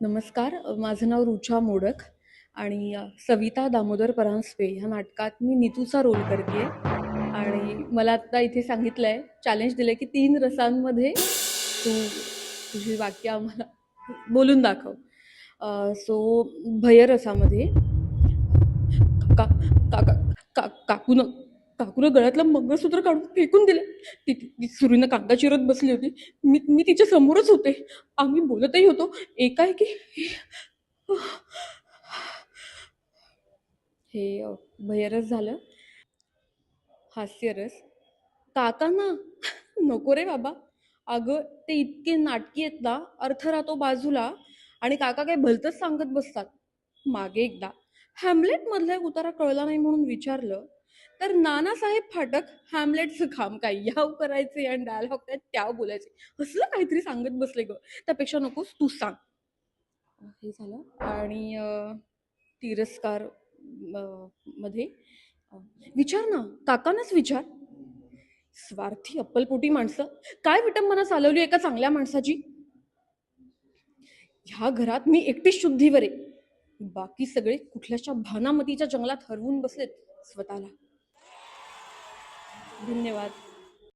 नमस्कार माझं नाव रुचा मोडक आणि सविता दामोदर परांजपे ह्या नाटकात मी नीतूचा रोल करते आणि मला आत्ता इथे सांगितलं आहे चॅलेंज दिलं आहे की तीन रसांमध्ये तू तुझी वाक्य आम्हाला बोलून दाखव. सो भयरसामध्ये का का का का का, काकूनं गळ्यातलं मंगळसूत्र काढून फेकून दिलं. ती ती- सुरीनं कांदा चिरत बसली होती. मी मी तिच्या समोरच होते. आम्ही बोलतही होतो. एकाएकी हे भयरस झालं. हास्यरस काका ना नको रे बाबा. अगं ते इतके नाटकी आहेत ना अर्थ राहतो बाजूला. आणि काका काय भलतंच सांगत बसतात. मागे एकदा हॅमलेट मधला एक उतारा कळला नाही म्हणून विचारलं तर नानासाहेब फाटक हॅमलेटचं काम काय? याव करायचे आणि डायलॉग काय? त्याव बोलायचे. असलं काहीतरी सांगत बसले ग. त्यापेक्षा नकोस तू सांग. हे झालं. आणि तिरस्कारमध्ये विचार ना. काकानच विचार. स्वार्थी अप्पलपोटी माणसं. काय विटंबना चालवली एका चांगल्या माणसाची? ह्या घरात मी एकटीच शुद्धीवर आहे. बाकी सगळे कुठल्याच्या भानामतीच्या जंगलात हरवून बसलेत स्वतःला. धन्यवाद.